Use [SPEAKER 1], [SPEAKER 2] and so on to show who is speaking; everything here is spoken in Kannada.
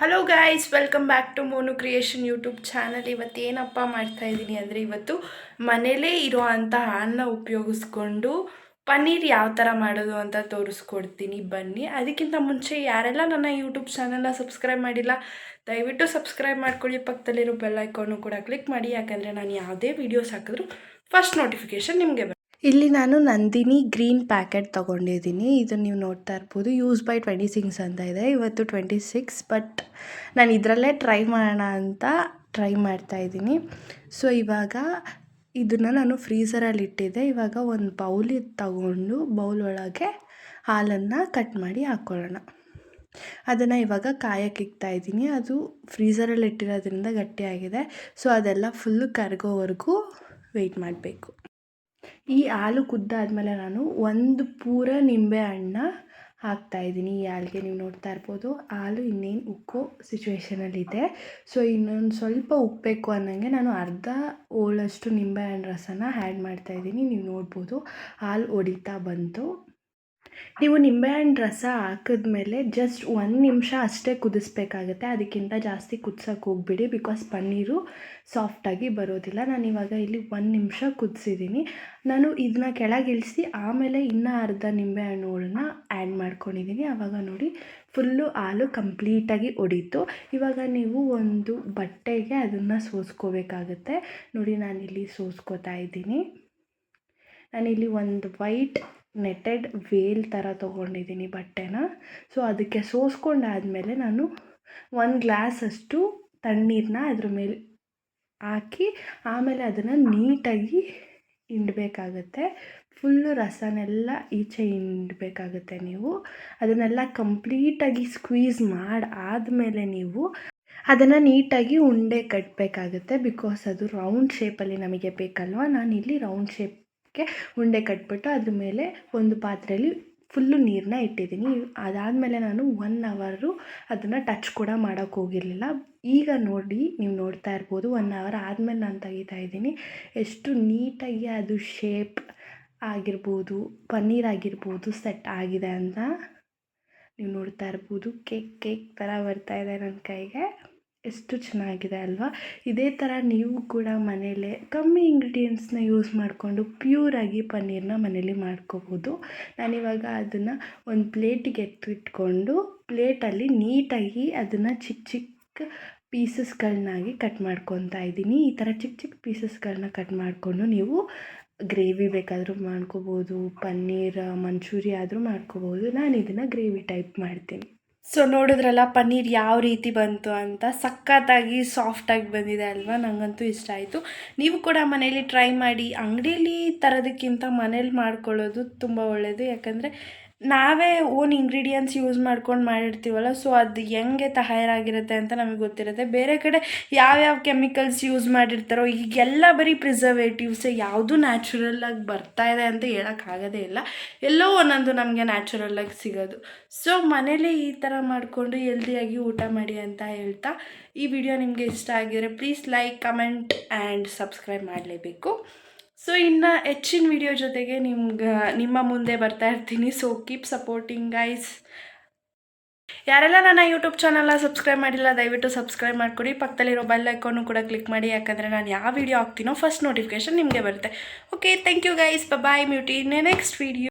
[SPEAKER 1] Hello guys welcome back to Monu creation YouTube channel ಇವತ್ತು ಏನಪ್ಪ ಮಾಡ್ತಾ ಇದ್ದೀನಿ ಅಂದರೆ ಇವತ್ತು ಮನೇಲೇ ಇರೋ ಅಂಥ ಹಾಲನ್ನ ಉಪಯೋಗಿಸ್ಕೊಂಡು ಪನ್ನೀರ್ ಯಾವ ಥರ ಮಾಡೋದು ಅಂತ ತೋರಿಸ್ಕೊಡ್ತೀನಿ. ಬನ್ನಿ. ಅದಕ್ಕಿಂತ ಮುಂಚೆ ಯಾರೆಲ್ಲ ನನ್ನ ಯೂಟ್ಯೂಬ್ ಚಾನಲ್ನ ಸಬ್ಸ್ಕ್ರೈಬ್ ಮಾಡಿಲ್ಲ, ದಯವಿಟ್ಟು ಸಬ್ಸ್ಕ್ರೈಬ್ ಮಾಡ್ಕೊಳ್ಳಿ. ಪಕ್ಕದಲ್ಲಿರೋ ಬೆಲ್ ಐಕಾನು ಕೂಡ ಕ್ಲಿಕ್ ಮಾಡಿ. ಯಾಕಂದರೆ ನಾನು ಯಾವುದೇ ವೀಡಿಯೋಸ್ ಹಾಕಿದ್ರು ಫಸ್ಟ್ ನೋಟಿಫಿಕೇಷನ್ ನಿಮಗೆ ಇಲ್ಲಿ ನಾನು ನಂದಿನಿ ಗ್ರೀನ್ ಪ್ಯಾಕೆಟ್ ತೊಗೊಂಡಿದ್ದೀನಿ. ಇದು ನೀವು ನೋಡ್ತಾ ಇರ್ಬೋದು. ಯೂಸ್ ಬೈ ಟ್ವೆಂಟಿ ಸಿಕ್ಸ್ ಅಂತ ಇದೆ. ಇವತ್ತು ಟ್ವೆಂಟಿ ಸಿಕ್ಸ್, ಬಟ್ ನಾನು ಇದರಲ್ಲೇ ಟ್ರೈ ಮಾಡೋಣ ಅಂತ ಟ್ರೈ ಮಾಡ್ತಾ ಇದ್ದೀನಿ. ಸೊ, ಇವಾಗ ಇದನ್ನು ನಾನು ಫ್ರೀಝರಲ್ಲಿ ಇಟ್ಟಿದ್ದೆ. ಇವಾಗ ಒಂದು ಬೌಲ್ ತಗೊಂಡು ಬೌಲ್ ಒಳಗೆ ಹಾಲನ್ನು ಕಟ್ ಮಾಡಿ ಹಾಕ್ಕೊಳ್ಳೋಣ ಅದನ್ನು ಇವಾಗ ಕಾಯಕ್ಕೆ ಇಕ್ತಾ ಇದ್ದೀನಿ. ಅದು ಫ್ರೀಝರಲ್ಲಿ ಇಟ್ಟಿರೋದ್ರಿಂದ ಗಟ್ಟಿಯಾಗಿದೆ ಸೊ, ಅದೆಲ್ಲ ಫುಲ್ಲು ಕರಗೋವರೆಗೂ ವೆಯ್ಟ್ ಮಾಡಬೇಕು. ಈ ಹಾಲು ಕುದ್ದಾದಮೇಲೆ ನಾನು ಒಂದು ಪೂರ ನಿಂಬೆ ಹಣ್ಣ ಹಾಕ್ತಾಯಿದ್ದೀನಿ ಈ ಹಾಲಿಗೆ ನೀವು ನೋಡ್ತಾ ಇರ್ಬೋದು. ಹಾಲು ಇನ್ನೇನು ಉಕ್ಕೋ ಸಿಚುವೇಷನಲ್ಲಿದೆ ಸೊ ಇನ್ನೊಂದು ಸ್ವಲ್ಪ ಉಕ್ಕಬೇಕು ಅನ್ನೋಂಗೆ ನಾನು ಅರ್ಧ ಓಳಷ್ಟು ನಿಂಬೆಹಣ್ಣು ರಸನ ಆ್ಯಡ್ ಮಾಡ್ತಾಯಿದ್ದೀನಿ ನೀವು ನೋಡ್ಬೋದು. ಹಾಲು ಒಡಿತಾ ಬಂತು. ನೀವು ನಿಂಬೆಹಣ್ಣು ರಸ ಹಾಕಿದ್ಮೇಲೆ ಜಸ್ಟ್ ಒಂದು ನಿಮಿಷ ಅಷ್ಟೇ ಕುದಿಸ್ಬೇಕಾಗತ್ತೆ. ಅದಕ್ಕಿಂತ ಜಾಸ್ತಿ ಕುದ್ಸೋಕೆ ಹೋಗ್ಬಿಡಿ ಬಿಕಾಸ್ ಪನ್ನೀರು ಸಾಫ್ಟಾಗಿ ಬರೋದಿಲ್ಲ. ನಾನು ಇವಾಗ ಇಲ್ಲಿ ಒಂದು ನಿಮಿಷ ಕುದಿಸಿದ್ದೀನಿ ನಾನು ಇದನ್ನ ಕೆಳಗಿಳಿಸಿ ಆಮೇಲೆ ಇನ್ನೂ ಅರ್ಧ ನಿಂಬೆಹಣ್ಣುಗಳನ್ನ ಆ್ಯಡ್ ಮಾಡ್ಕೊಂಡಿದ್ದೀನಿ ಆವಾಗ ನೋಡಿ ಫುಲ್ಲು ಹಾಲು ಕಂಪ್ಲೀಟಾಗಿ ಒಡೀತು. ಇವಾಗ ನೀವು ಒಂದು ಬಟ್ಟೆಗೆ ಅದನ್ನು ಸೋಸ್ಕೋಬೇಕಾಗತ್ತೆ. ನೋಡಿ ನಾನಿಲ್ಲಿ ಸೋಸ್ಕೋತಾ ಇದ್ದೀನಿ. ನಾನಿಲ್ಲಿ ಒಂದು ವೈಟ್ ನೆಟೆಡ್ ವೇಲ್ ಥರ ತೊಗೊಂಡಿದ್ದೀನಿ ಬಟ್ಟೆನ. ಸೊ ಅದಕ್ಕೆ ಸೋಸ್ಕೊಂಡಾದಮೇಲೆ ನಾನು ಒಂದು ಗ್ಲಾಸಷ್ಟು ತಣ್ಣೀರನ್ನ ಅದ್ರ ಮೇಲೆ ಹಾಕಿ ಆಮೇಲೆ ಅದನ್ನು ನೀಟಾಗಿ ಹಿಂಡ್ಬೇಕಾಗತ್ತೆ. ಫುಲ್ಲು ರಸನೆಲ್ಲ ಈಚೆ ಹಿಂಡಬೇಕಾಗುತ್ತೆ ನೀವು. ಅದನ್ನೆಲ್ಲ ಕಂಪ್ಲೀಟಾಗಿ ಸ್ಕ್ವೀಸ್ ಮಾಡಿ ಆದಮೇಲೆ ನೀವು ಅದನ್ನು ನೀಟಾಗಿ ಉಂಡೆ ಕಟ್ಟಬೇಕಾಗುತ್ತೆ ಬಿಕಾಸ್ ಅದು ರೌಂಡ್ ಶೇಪಲ್ಲಿ ನಮಗೆ ಬೇಕಲ್ವ? ನಾನಿಲ್ಲಿ ರೌಂಡ್ ಶೇಪ್ ಗೆ ಉಂಡೆ ಕಟ್ಬಿಟ್ಟು ಅದ್ರ ಮೇಲೆ ಒಂದು ಪಾತ್ರೆಯಲ್ಲಿ ಫುಲ್ಲು ನೀರನ್ನ ಇಟ್ಟಿದ್ದೀನಿ. ಅದಾದಮೇಲೆ ನಾನು ಒನ್ ಅವರು ಅದನ್ನು ಟಚ್ ಕೂಡ ಮಾಡೋಕ್ಕೆ ಹೋಗಿರಲಿಲ್ಲ. ಈಗ ನೋಡಿ ನೀವು ನೋಡ್ತಾ ಇರ್ಬೋದು ಒನ್ ಅವರ್ ಆದಮೇಲೆ ನಾನು ತೆಗಿತಾ ಇದ್ದೀನಿ. ಎಷ್ಟು ನೀಟಾಗಿ ಅದು ಶೇಪ್ ಆಗಿರ್ಬೋದು, ಪನ್ನೀರ್ ಆಗಿರ್ಬೋದು ಸೆಟ್ ಆಗಿದೆ ಅಂತ ನೀವು ನೋಡ್ತಾ ಇರ್ಬೋದು. ಕೇಕ್ ಕೇಕ್ ಥರ ಬರ್ತಾ ಇದೆ ನನ್ನ ಕೈಗೆ. ಎಷ್ಟು ಚೆನ್ನಾಗಿದೆ ಅಲ್ವಾ? ಇದೇ ಥರ ನೀವು ಕೂಡ ಮನೆಯಲ್ಲೇ ಕಮ್ಮಿ ಇಂಗ್ರೀಡಿಯೆಂಟ್ಸ್ನ ಯೂಸ್ ಮಾಡಿಕೊಂಡು ಪ್ಯೂರಾಗಿ ಪನ್ನೀರನ್ನ ಮನೇಲಿ ಮಾಡ್ಕೋಬೋದು. ನಾನಿವಾಗ ಅದನ್ನು ಒಂದು ಪ್ಲೇಟಿಗೆ ಎತ್ತಿಟ್ಕೊಂಡು ಪ್ಲೇಟಲ್ಲಿ ನೀಟಾಗಿ ಅದನ್ನು ಚಿಕ್ಕ ಚಿಕ್ಕ ಪೀಸಸ್ಗಳನ್ನಾಗಿ ಕಟ್ ಮಾಡ್ಕೊತಾ ಇದ್ದೀನಿ. ಈ ಥರ ಚಿಕ್ಕ ಚಿಕ್ಕ ಪೀಸಸ್ಗಳನ್ನ ಕಟ್ ಮಾಡಿಕೊಂಡು ನೀವು ಗ್ರೇವಿ ಬೇಕಾದರೂ ಮಾಡ್ಕೋಬೋದು, ಪನ್ನೀರ್, ಮಂಚೂರಿ ಆದರೂ ಮಾಡ್ಕೋಬೋದು. ನಾನು ಇದನ್ನು ಗ್ರೇವಿ ಟೈಪ್ ಮಾಡ್ತೀನಿ. ಸೊ ನೋಡಿದ್ರಲ್ಲ, ಪನ್ನೀರ್ ಯಾವ ರೀತಿ ಬಂತು ಅಂತ ಸಖತ್ತಾಗಿ ಸಾಫ್ಟಾಗಿ ಬಂದಿದೆ ಅಲ್ವಾ? ನನಗಂತೂ ಇಷ್ಟ ಆಯಿತು. ನೀವು ಕೂಡ ಮನೇಲಿ ಟ್ರೈ ಮಾಡಿ ಅಂಗಡಿಯಲ್ಲಿ ತರೋದಕ್ಕಿಂತ ಮನೇಲಿ ಮಾಡ್ಕೊಳ್ಳೋದು ತುಂಬ ಒಳ್ಳೆಯದು ಯಾಕಂದರೆ ನಾವೇ ಓನ್ ಇಂಗ್ರೀಡಿಯೆಂಟ್ಸ್ ಯೂಸ್ ಮಾಡ್ಕೊಂಡು ಮಾಡಿರ್ತೀವಲ್ಲ ಸೊ ಅದು ಹೆಂಗೆ ತಯಾರಾಗಿರುತ್ತೆ ಅಂತ ನಮಗೆ ಗೊತ್ತಿರುತ್ತೆ. ಬೇರೆ ಕಡೆ ಯಾವ್ಯಾವ ಕೆಮಿಕಲ್ಸ್ ಯೂಸ್ ಮಾಡಿರ್ತಾರೋ, ಈಗೆಲ್ಲ ಬರೀ ಪ್ರಿಸರ್ವೇಟಿವ್ಸ್ ಯಾವುದು ನ್ಯಾಚುರಲ್ಲಾಗಿ ಬರ್ತಾ ಇದೆ ಅಂತ ಹೇಳೋಕ್ಕಾಗೋದೇ ಇಲ್ಲ. ಎಲ್ಲೋ ಒಂದೊಂದು ನಮಗೆ ನ್ಯಾಚುರಲ್ಲಾಗಿ ಸಿಗೋದು. ಸೊ ಮನೇಲಿ ಈ ಥರ ಮಾಡಿಕೊಂಡು ಹೆಲ್ದಿಯಾಗಿ ಊಟ ಮಾಡಿ ಅಂತ ಹೇಳ್ತಾ, ಈ ವಿಡಿಯೋ ನಿಮಗೆ ಇಷ್ಟ ಆಗಿದರೆ please like comment and subscribe ಮಾಡಲೇಬೇಕು. ಸೊ ಇನ್ನು ಹೆಚ್ಚಿನ ವಿಡಿಯೋ ಜೊತೆಗೆ ನಿಮ್ಗೆ, ನಿಮ್ಮ ಮುಂದೆ ಬರ್ತಾ ಇರ್ತೀನಿ. ಸೊ ಕೀಪ್ ಸಪೋರ್ಟಿಂಗ್ ಗೈಸ್ ಯಾರೆಲ್ಲ ನನ್ನ ಯೂಟ್ಯೂಬ್ ಚಾನಲ್ನ ಸಬ್ಸ್ಕ್ರೈಬ್ ಮಾಡಿಲ್ಲ, ದಯವಿಟ್ಟು ಸಬ್ಸ್ಕ್ರೈಬ್ ಮಾಡಿಕೊಡಿ. ಪಕ್ಕದಲ್ಲಿರೋ ಬೆಲ್ ಐಕಾನು ಕೂಡ ಕ್ಲಿಕ್ ಮಾಡಿ. ಯಾಕಂದರೆ ನಾನು ಯಾವ ವಿಡಿಯೋ ಹಾಕ್ತೀನೋ ಫಸ್ಟ್ ನೋಟಿಫಿಕೇಶನ್ ನಿಮಗೆ ಬರುತ್ತೆ. Okay thank you guys bye ಮ್ಯೂಟಿ next video